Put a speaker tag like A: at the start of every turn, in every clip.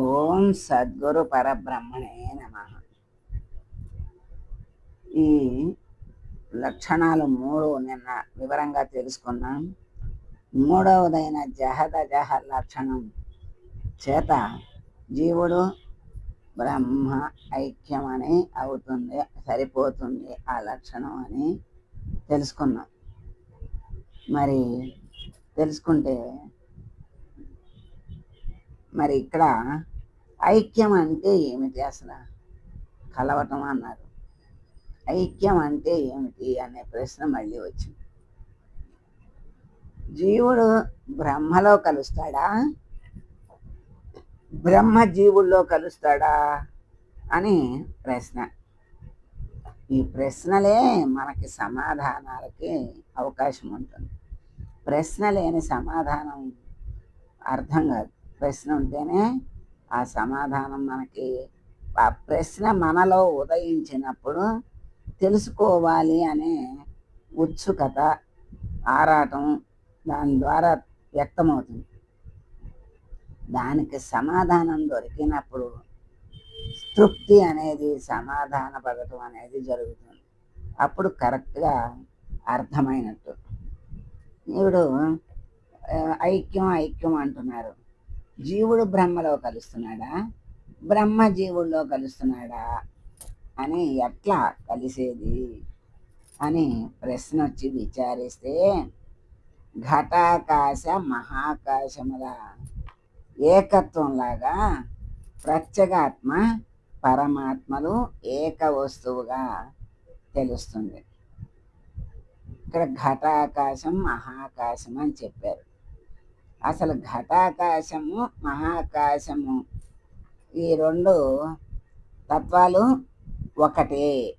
A: ఓం సద్గురు పరబ్రహ్మణే నమ. ఈ లక్షణాలు మూడు నిన్న వివరంగా తెలుసుకున్నాం. మూడవదైన జహద జహ లక్షణం చేత జీవుడు బ్రహ్మ ఐక్యం అని అవుతుంది సరిపోతుంది ఆ లక్షణం అని తెలుసుకున్నాం. మరి తెలుసుకుంటే మరి ఇక్కడ ఐక్యం అంటే ఏమిటి అసలు? కలవటం అన్నారు. ఐక్యం అంటే ఏమిటి అనే ప్రశ్న మళ్ళీ వచ్చింది. జీవుడు బ్రహ్మలో కలుస్తాడా? బ్రహ్మ జీవుల్లో కలుస్తాడా అని ప్రశ్న. ఈ ప్రశ్నలే మనకి సమాధానాలకి అవకాశం ఉంటుంది. ప్రశ్న లేని సమాధానం అర్థం కాదు. ప్రశ్న ఉంటేనే ఆ సమాధానం మనకి ఆ ప్రశ్న మనలో ఉదయించినప్పుడు తెలుసుకోవాలి అనే ఉత్సుకత ఆరాటం దాని ద్వారా వ్యక్తమవుతుంది. దానికి సమాధానం దొరికినప్పుడు తృప్తి అనేది సమాధాన పడటం అనేది జరుగుతుంది. అప్పుడు కరెక్ట్గా అర్థమైనట్టు. ఇప్పుడు ఐక్యం ఐక్యం అంటున్నారు. జీవుడు బ్రహ్మలో కలుస్తున్నాడా? బ్రహ్మ జీవుల్లో కలుస్తున్నాడా? అని ఎట్లా కలిసేది? అని ప్రశ్న వచ్చి విచారిస్తే ఘటాకాశ మహాకాశముల. ఏకత్వంలాగా ప్రత్యేగాత్మ పరమాత్మలు ఏక వస్తువుగా తెలుస్తుంది. ఇక్కడ ఘటాకాశం మహాకాశం అని చెప్పారు. అసలు ఘటాకాశము మహాకాశము. ఈ రెండు తత్వాలు ఒకటే.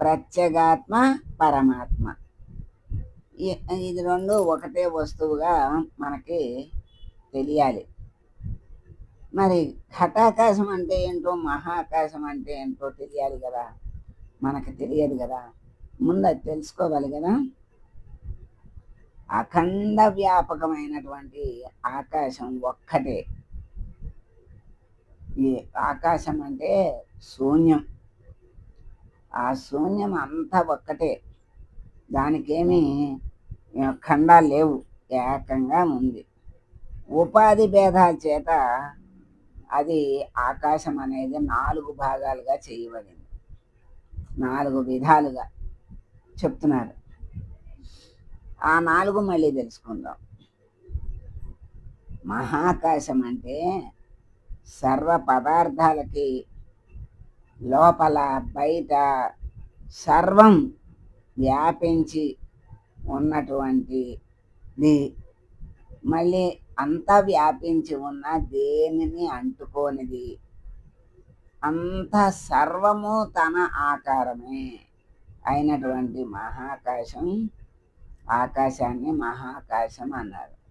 A: ప్రత్యేగాత్మ పరమాత్మ. ఈ- ఇది రెండు ఒకటే వస్తువుగా మనకి తెలియాలి. మరి ఘటాకాశం అంటే ఏంటో మహాకాశం అంటే ఏంటో తెలియాలి కదా. మనకు తెలియదు కదా. ముందు అది తెలుసుకోవాలి కదా. అఖండ వ్యాపకమైనటువంటి ఆకాశం ఒక్కటే. ఈ ఆకాశం అంటే శూన్యం. ఆ శూన్యం అంతా ఒక్కటే. దానికేమీ ఖండాలు లేవు. ఏకంగా ఉంది. ఉపాధి భేదాల చేత అది ఆకాశం అనేది నాలుగు భాగాలుగా చేయబడింది. నాలుగు విధాలుగా చెప్తున్నారు. ఆ నాలుగు మళ్ళీ తెలుసుకుందాం. మహాకాశం అంటే సర్వ పదార్థాలకి లోపల బయట సర్వం వ్యాపించి ఉన్నటువంటిది. మళ్ళీ అంతా వ్యాపించి ఉన్న దేనిని అంటుకోనిది? అంత సర్వము తన ఆకారమే అయినటువంటి మహాకాశం ఆకాశాన్ని మహాకాశం అన్నారు.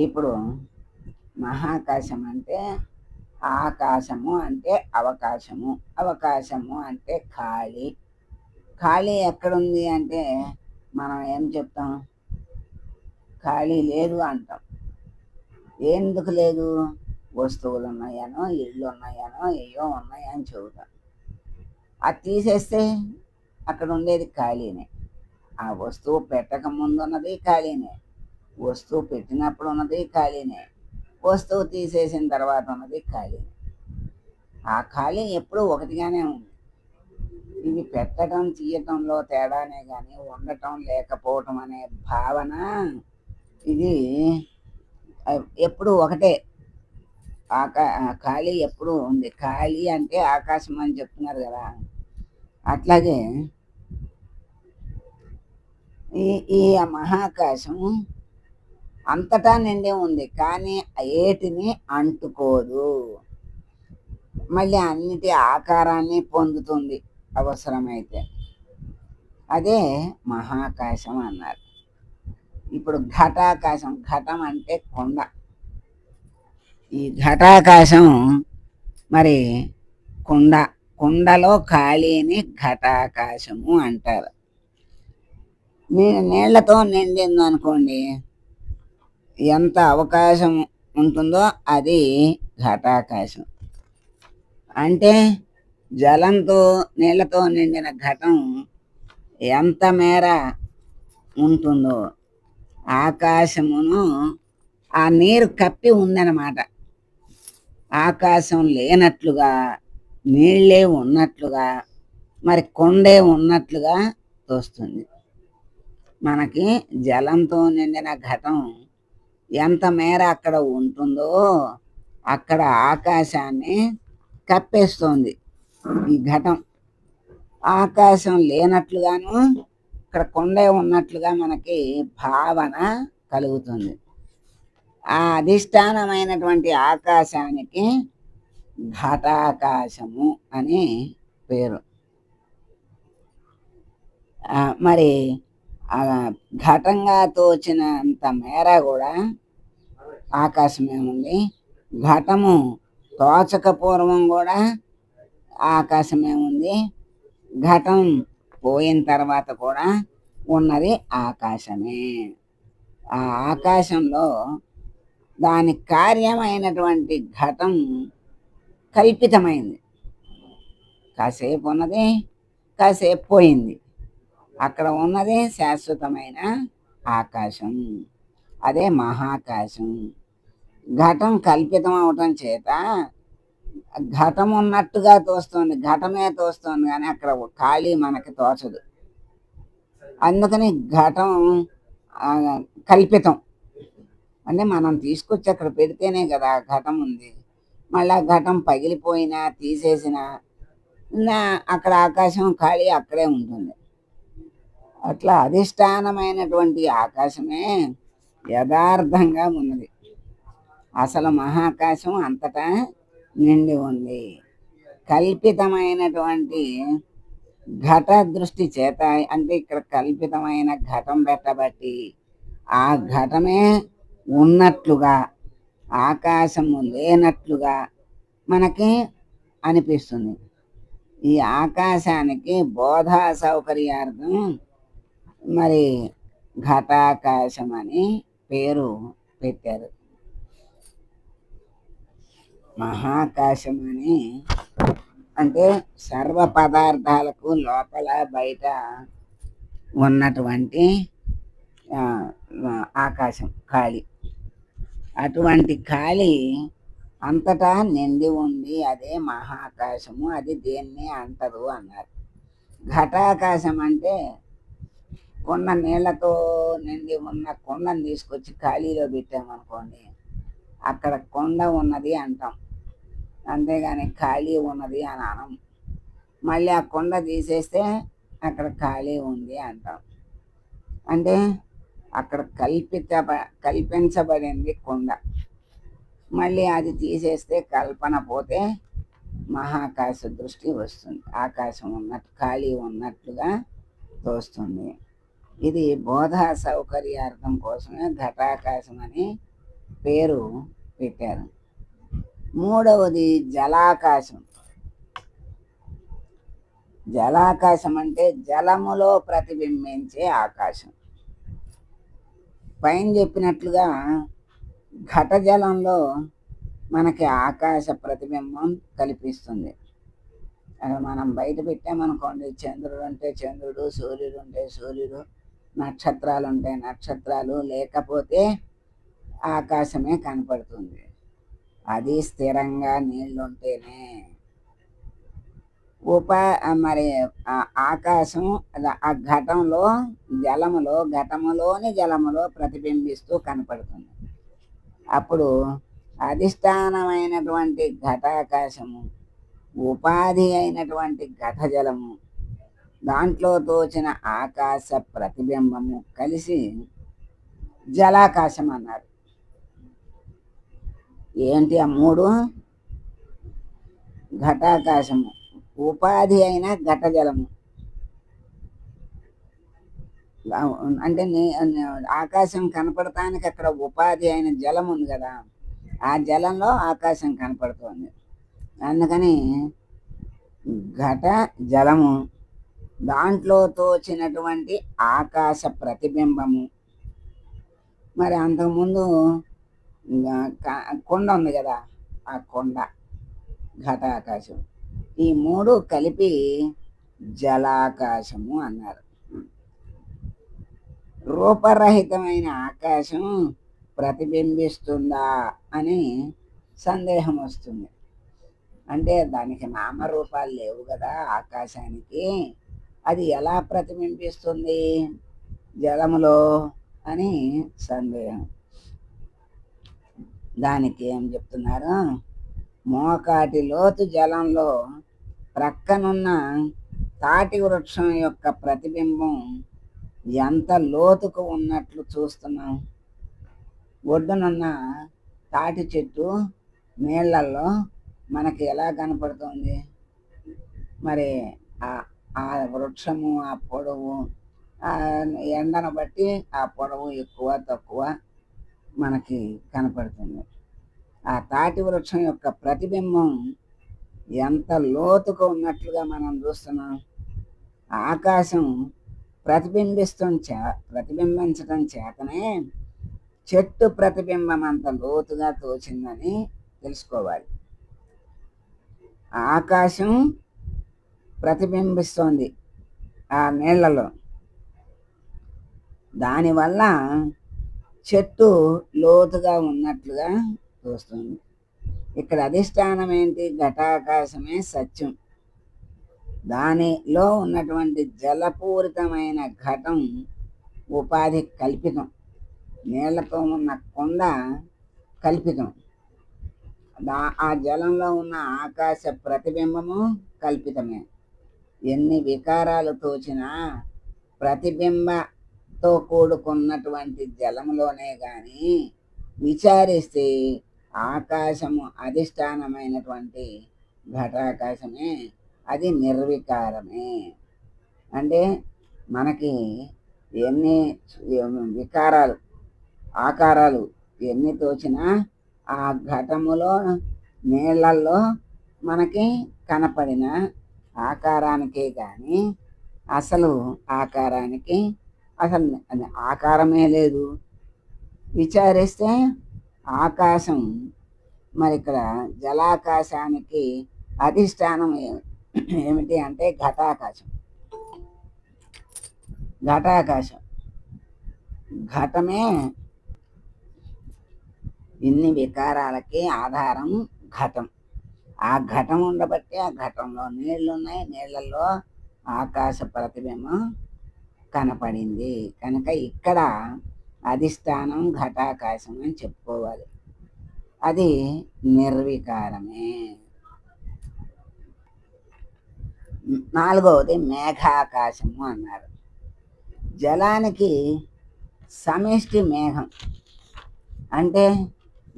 A: ఇప్పుడు మహాకాశం అంటే ఆకాశము అంటే అవకాశము అవకాశము అంటే ఖాళీ. ఖాళీ ఎక్కడుంది అంటే మనం ఏం చెప్తాం? ఖాళీ లేదు అంటాం. ఎందుకు లేదు? వస్తువులు ఉన్నాయనో ఇళ్ళు ఉన్నాయనో ఏయో ఉన్నాయని చెబుతాం. అది తీసేస్తే అక్కడ ఉండేది ఖాళీనే. ఆ వస్తువు పెట్టక ముందు ఉన్నది ఖాళీనే. వస్తువు పెట్టినప్పుడు ఉన్నది ఖాళీనే. వస్తువు తీసేసిన తర్వాత ఉన్నది ఖాళీనే. ఆ ఖాళీ ఎప్పుడూ ఒకటిగానే ఉంది. ఇవి పెట్టడం తీయటంలో తేడానే కానీ ఉండటం లేకపోవటం అనే భావన ఇది ఎప్పుడు ఒకటే. ఆకా ఆ ఖాళీ ఎప్పుడు ఉంది. ఖాళీ అంటే ఆకాశం అని చెప్తున్నారు కదా. అట్లాగే ఈ ఈ మహాకాశం అంతటా నిండి ఉంది కానీ ఏటిని అంటుకోదు. మళ్ళీ అన్నిటి ఆకారాన్ని పొందుతుంది అవసరమైతే. అదే మహాకాశం అన్నారు. ఇప్పుడు ఘటాకాశం ఘటం అంటే కొండ. ఈ ఘటాకాశం మరి కుండ కుండలో ఖాళీని ఘటాకాశము అంటారు. మీ నీళ్ళతో నిండింది అనుకోండి ఎంత అవకాశం ఉంటుందో అది ఘటాకాశం. అంటే జలంతో నీళ్ళతో నిండిన ఘటం ఎంత మేర ఉంటుందో ఆకాశమును ఆ నీరు కప్పి ఉందన్నమాట. ఆకాశం లేనట్లుగా నీళ్ళే ఉన్నట్లుగా మరి కొండే ఉన్నట్లుగా తోస్తుంది. మనకి జలంతో నిండిన ఘటం ఎంత మేర అక్కడ ఉంటుందో అక్కడ ఆకాశాన్ని కప్పేస్తోంది ఈ ఘటం. ఆకాశం లేనట్లుగాను ఇక్కడ కొండే ఉన్నట్లుగా మనకి భావన కలుగుతుంది. ఆ అధిష్టానమైనటువంటి ఆకాశానికి ఘటాకాశము అని పేరు. మరి ఘటంగా తోచినంత మేర కూడా ఆకాశమే ఉంది ఘటము తోచక పూర్వం కూడా ఆకాశమే ఉంది ఘటం పోయిన తర్వాత కూడా ఉన్నది ఆకాశమే. ఆ ఆకాశంలో దాని కార్యమైనటువంటి ఘటం కల్పితమైంది. కాసేపు ఉన్నది కాసేపు పోయింది. అక్కడ ఉన్నది శాశ్వతమైన ఆకాశం. అదే మహాకాశం. ఘటం కల్పితం అవటం చేత ఘటం ఉన్నట్టుగా తోస్తుంది ఘటమే తోస్తుంది కానీ అక్కడ ఖాళీ మనకి తోచదు. అందుకని ఘటం కల్పితం. అంటే మనం తీసుకొచ్చి అక్కడ పెడితేనే కదా ఘటం ఉంది. మళ్ళీ ఘటం పగిలిపోయినా తీసేసినా అక్కడ ఆకాశం ఖాళీ అక్కడే ఉంటుంది. అట్లా అధిష్టానమైనటువంటి ఆకాశమే యథార్థంగా ఉన్నది. అసలు మహాకాశం అంతటా నిండి ఉంది. కల్పితమైనటువంటి ఘట దృష్టి చేత అంటే ఇక్కడ కల్పితమైన ఘటం పెట్టబట్టి ఆ ఘటమే ఉన్నట్లుగా ఆకాశము లేనట్లుగా మనకి అనిపిస్తుంది. ఈ ఆకాశానికి బోధా సౌకర్యార్థం మరి ఘటాకాశం అని పేరు పెట్టారు. మహాకాశం అని అంటే సర్వ పదార్థాలకు లోపల బయట ఉన్నటువంటి ఆకాశం ఖాళీ. అటువంటి ఖాళీ అంతటా నిండి ఉంది అదే మహాకాశము అది దేన్ని అంటదు అన్నారు. ఘటాకాశం అంటే కొండ నీళ్ళతో నిండి ఉన్న కొండను తీసుకొచ్చి ఖాళీలో పెట్టామనుకోండి అక్కడ కొండ ఉన్నది అంటాం. అంతేగాని ఖాళీ ఉన్నది అని అనం మళ్ళీ ఆ కొండ తీసేస్తే అక్కడ ఖాళీ ఉంది అంటాం. అంటే అక్కడ కల్పిత కల్పించబడింది కొండ. మళ్ళీ అది తీసేస్తే కల్పన పోతే మహాకాశ దృష్టి వస్తుంది. ఆకాశం ఉన్నట్టు ఖాళీ ఉన్నట్లుగా తోస్తుంది. ఇది బోధా సౌకర్యార్థం కోసమే ఘటాకాశం అని పేరు పెట్టారు. మూడవది జలాకాశం. జలాకాశం అంటే జలములో ప్రతిబింబించే ఆకాశం. పైన చెప్పినట్లుగా ఘట జలంలో మనకి ఆకాశ ప్రతిబింబం కల్పిస్తుంది. అక్కడ మనం బయట పెట్టామనుకోండి చంద్రుడు అంటే చంద్రుడు సూర్యుడు ఉంటే సూర్యుడు నక్షత్రాలు ఉంటాయి నక్షత్రాలు లేకపోతే ఆకాశమే కనపడుతుంది. అది స్థిరంగా నీళ్ళు ఉంటేనే ఉప మరి ఆ ఆకాశం ఆ ఘటంలో జలములో ఘటములోని జలములో ప్రతిబింబిస్తూ కనపడుతుంది. అప్పుడు అధిష్టానమైనటువంటి ఘటాకాశము ఉపాధి అయినటువంటి ఘట జలము దాంట్లో తోచిన ఆకాశ ప్రతిబింబము కలిసి జలాకాశం అన్నారు. ఏంటి ఆ మూడు? ఘటాకాశము. ఉపాధి అయిన ఘట జలము అంటే ఆకాశం కనపడటానికి అక్కడ ఉపాధి అయిన జలం ఉంది కదా. ఆ జలంలో ఆకాశం కనపడుతుంది. అందుకని ఘట జలము దాంట్లో తోచినటువంటి ఆకాశ ప్రతిబింబము. మరి అంతకుముందు కొండ ఉంది కదా ఆ కొండ ఘటాకాశం ఈ మూడు కలిపి జలాకాశము అన్నారు. రూపరహితమైన ఆకాశం ప్రతిబింబిస్తుందా అని సందేహం వస్తుంది. అంటే దానికి నామరూపాలు లేవు కదా ఆకాశానికి. అది ఎలా ప్రతిబింబిస్తుంది జలములో అని సందేహం. దానికి ఏం చెప్తున్నారు? మోకాటి లోతు జలంలో ప్రక్కనున్న తాటి వృక్షం యొక్క ప్రతిబింబం ఎంత లోతుకు ఉన్నట్లు చూస్తున్నాం. ఒడ్డునున్న తాటి చెట్టు నీళ్ళల్లో మనకి ఎలా కనపడుతుంది? మరి ఆ వృక్షము ఆ పొడవు ఆ ఎండను బట్టి ఆ పొడవు ఎక్కువ తక్కువ మనకి కనపడుతుంది. ఆ తాటి వృక్షం యొక్క ప్రతిబింబం ఎంత లోతుగా ఉన్నట్లుగా మనం చూస్తున్నాం. ఆకాశం ప్రతిబింబిస్తుం చే ప్రతిబింబించడం చేతనే చెట్టు ప్రతిబింబం అంత లోతుగా తోచిందని తెలుసుకోవాలి. ఆకాశం ప్రతిబింబిస్తోంది ఆ నీళ్ళలో దానివల్ల చెట్టు లోతుగా ఉన్నట్లుగా చూస్తుంది. ఇక్కడ అధిష్టానం ఏంటి? ఘటాకాశమే సత్యం. దానిలో ఉన్నటువంటి జలపూరితమైన ఘటం ఉపాధి కల్పితం. నీళ్ళతో ఉన్న కొండ కల్పితం. దా ఆ జలంలో ఉన్న ఆకాశ ప్రతిబింబము కల్పితమే. ఎన్ని వికారాలు తోచినా ప్రతిబింబతో కూడుకున్నటువంటి జలంలోనే కానీ విచారిస్తే ఆకాశము అధిష్టానమైనటువంటి ఘటాకాశమే అది నిర్వికారమే. అంటే మనకి ఎన్ని వికారాలు ఆకారాలు ఎన్ని తోచినా ఆ ఘటములో నీళ్ళల్లో మనకి కనపడిన ఆకారానికే కానీ అసలు ఆకారానికి అసలు ఆకారమే లేదు. విచారిస్తే ఆకాశం మరి ఇక్కడ జలాకాశానికి అధిష్టానం ఏమిటి అంటే ఘటాకాశం. ఘటాకాశం. ఘటమే ఇన్ని వికారాలకి ఆధారం ఘటం. ఆ ఘటం ఉండబట్టి ఆ ఘటంలో నీళ్ళు ఉన్నాయి నీళ్ళల్లో ఆకాశ ప్రతిబింబం కనపడింది. కనుక ఇక్కడ అధిష్టానం ఘటాకాశం అని చెప్పుకోవాలి. అది నిర్వికారమే. నాలుగవది మేఘాకాశము అన్నారు. జలానికి సమిష్టి మేఘం. అంటే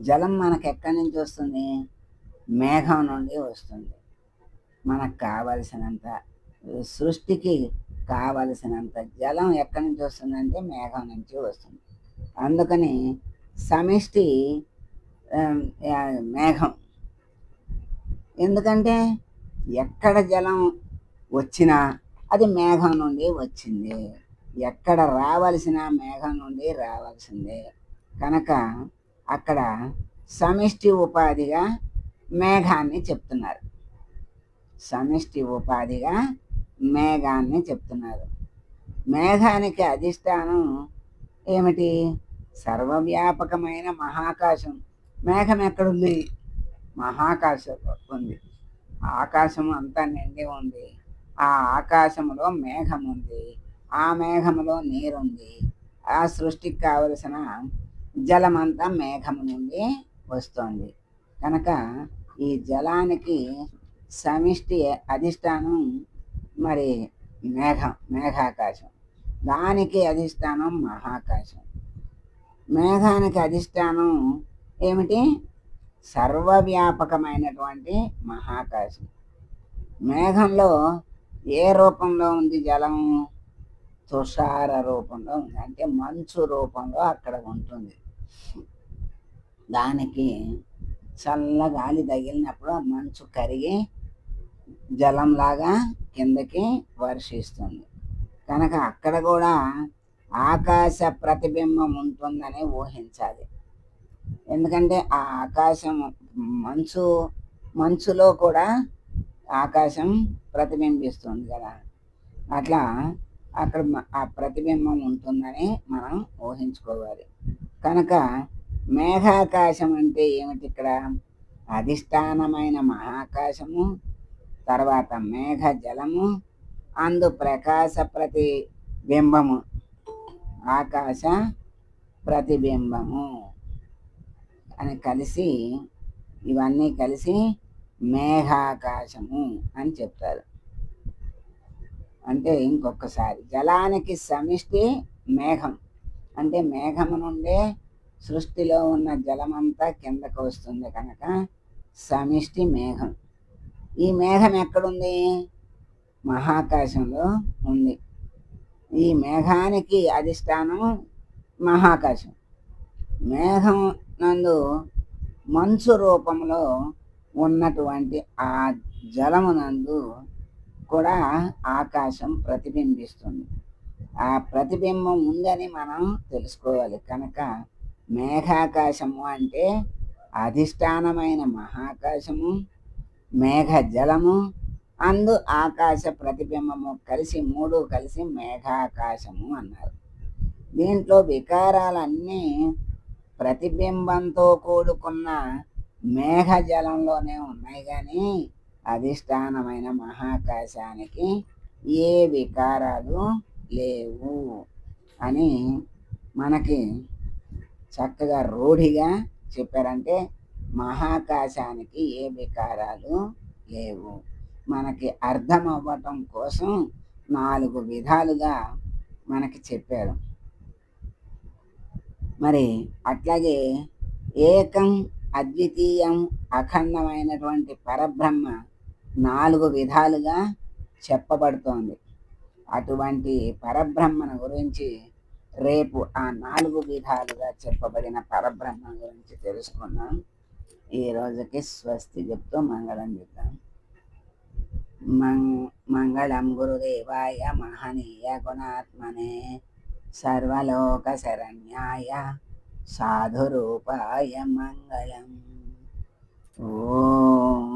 A: జలం మనకు ఎక్కడి నుంచి వస్తుంది? మేఘం నుండి వస్తుంది. మనకు కావలసినంత సృష్టికి కావలసినంత జలం ఎక్కడి నుంచి వస్తుందంటే మేఘం నుంచి వస్తుంది. అందుకని సమిష్టి మేఘం. ఎందుకంటే ఎక్కడ జలం వచ్చినా అది మేఘం నుండి వచ్చింది. ఎక్కడ రావలసిన మేఘం నుండి రావాల్సిందే. కనుక అక్కడ సమిష్టి ఉపాధిగా మేఘాన్ని చెప్తున్నారు. సమిష్టి ఉపాధిగా మేఘాన్ని చెప్తున్నారు. మేఘానికి అధిష్టానం ఏమిటి? సర్వవ్యాపకమైన మహాకాశం. మేఘం ఎక్కడుంది? మహాకాశం ఉంది. ఆకాశం అంతా నిండి ఉంది. ఆ ఆకాశంలో మేఘం ఉంది. ఆ మేఘంలో నీరుంది. ఆ సృష్టికి కావలసిన జలమంతా మేఘం నుండి వస్తుంది. కనుక ఈ జలానికి సమిష్టి అధిష్టానం మరి మేఘం మేఘాకాశం. దానికి అధిష్టానం మహాకాశం. మేఘానికి అధిష్టానం ఏమిటి? సర్వవ్యాపకమైనటువంటి మహాకాశం. మేఘంలో ఏ రూపంలో ఉంది జలం? తుషార రూపంలో ఉంది. అంటే మంచు రూపంలో అక్కడ ఉంటుంది. దానికి చల్ల గాలి తగిలినప్పుడు ఆ మంచు కరిగి జలంలాగా కిందకి వర్షిస్తుంది. కనుక అక్కడ కూడా ఆకాశ ప్రతిబింబం ఉంటుందని ఊహించాలి. ఎందుకంటే ఆ ఆకాశం మంచు మంచులో కూడా ఆకాశం ప్రతిబింబిస్తుంది కదా. అట్లా అక్కడ ఆ ప్రతిబింబం ఉంటుందని మనం ఊహించుకోవాలి. కనుక మేఘాకాశం అంటే ఏమిటి ఇక్కడ? అధిష్టానమైన మహాకాశము తర్వాత మేఘ జలము అందు ప్రకాశ ప్రతిబింబము ఆకాశ ప్రతిబింబము. అని కలిసి ఇవన్నీ కలిసి మేఘాకాశము అని చెప్తారు. అంటే ఇంకొకసారి జలానికి సమిష్టి మేఘం. అంటే మేఘము నుండే సృష్టిలో ఉన్న జలమంతా కిందకు వస్తుంది కనుక సమిష్టి మేఘం. ఈ మేఘం ఎక్కడుంది? మహాకాశంలో ఉంది. ఈ మేఘానికి అధిష్టానం మహాకాశం. మేఘం నందు మంచు రూపంలో ఉన్నటువంటి ఆ జలమునందు కూడా ఆకాశం ప్రతిబింబిస్తుంది. ఆ ప్రతిబింబం ఉందని మనం తెలుసుకోవాలి. కనుక మేఘాకాశము అంటే అధిష్టానమైన మహాకాశము మేఘ జలము అందు ఆకాశ ప్రతిబింబము కలిసి మూడు కలిసి మేఘాకాశము అన్నారు. దీంట్లో వికారాలన్నీ ప్రతిబింబంతో కూడుకున్న మేఘ జలంలోనే ఉన్నాయి కానీ అధిష్టానమైన మహాకాశానికి ఏ వికారాలు లేవు అని మనకి చక్కగా రూఢిగా చెప్పారంటే మహాకాశానికి ఏ వికారాలు లేవు. మనకి అర్థం అవ్వటం కోసం నాలుగు విధాలుగా మనకి చెప్పారు. మరి అట్లాగే ఏకం అద్వితీయం అఖండమైనటువంటి పరబ్రహ్మ నాలుగు విధాలుగా చెప్పబడుతోంది. అటువంటి పరబ్రహ్మను గురించి రేపు ఆ నాలుగు విధాలుగా చెప్పబడిన పరబ్రహ్మ గురించి తెలుసుకున్నాం ఈ రోజుకి స్వస్తి చెప్తూ మంగళం చెప్తాం మంగళం గురుదేవాయ మహనీయ గుణాత్మనే సర్వలోక శరణ్యాయ సాధురూపాయ మంగళం. ఓం